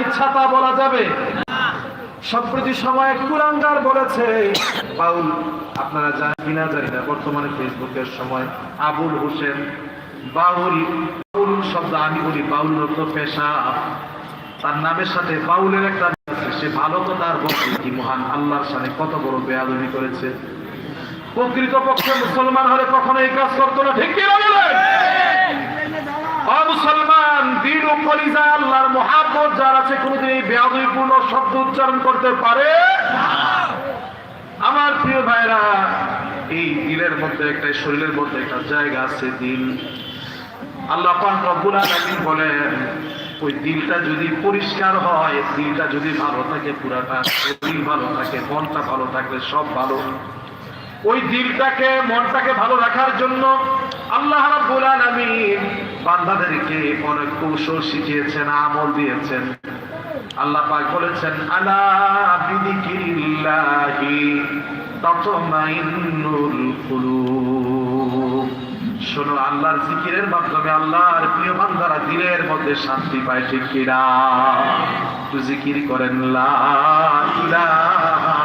ইচ্ছা তা বলা যাবে। সম্প্রতি সময়ে কুরাঙ্গার বলেছে বাউল আপনারা জানেন কিনা জানি না বর্তমানে ফেসবুকের সময় আবুল হোসেন বাউল বাউল শব্দ আমি বলি বাউল অর্থ পেশা তার নামের সাথে বাউলের একটা সে ভালো তো তার বলছে কি মহান আল্লাহর সাথে কত বড় বেয়াদবি করেছে। প্রকৃত পক্ষে মুসলমান হলে কখনো এই কাজ করতো না ঠিক কি মুসলমান দিন ও কলিজা আল্লাহর মহাব্বত, যার আছে কোনোদিন এই শব্দ উচ্চারণ করতে পারে আমার প্রিয় ভাইরা, এই দিলের মধ্যে একটা শরীরের মধ্যে একটা জায়গা আছে দিল। আল্লাহ পাক রব্বুল আলামিন বলেন, ওই দিলটা যদি পরিষ্কার হয়, দিলটা যদি ভালো থাকে, পুরাটা দিল ভালো থাকে, মনটা ভালো থাকলে সব ভালো। ওই দিলটাকে, মনটাকে ভালো রাখার জন্য আল্লাহ রাব্বুল আলামিন বান্দাদেরকে অনেক কৌশল শিখিয়েছেন, আমল দিয়েছেন। আল্লাহ পাক বলেছেন, আলা বিদিকিল্লাহি তাতমাইন্নুল কুলুব। শোনো, আল্লাহর জিকিরের মাধ্যমে আল্লাহর প্রিয় বান্দারা দিলের মধ্যে শান্তি পায়, ঠিক কিনা একটু জিকির করেন, লা ইলাহা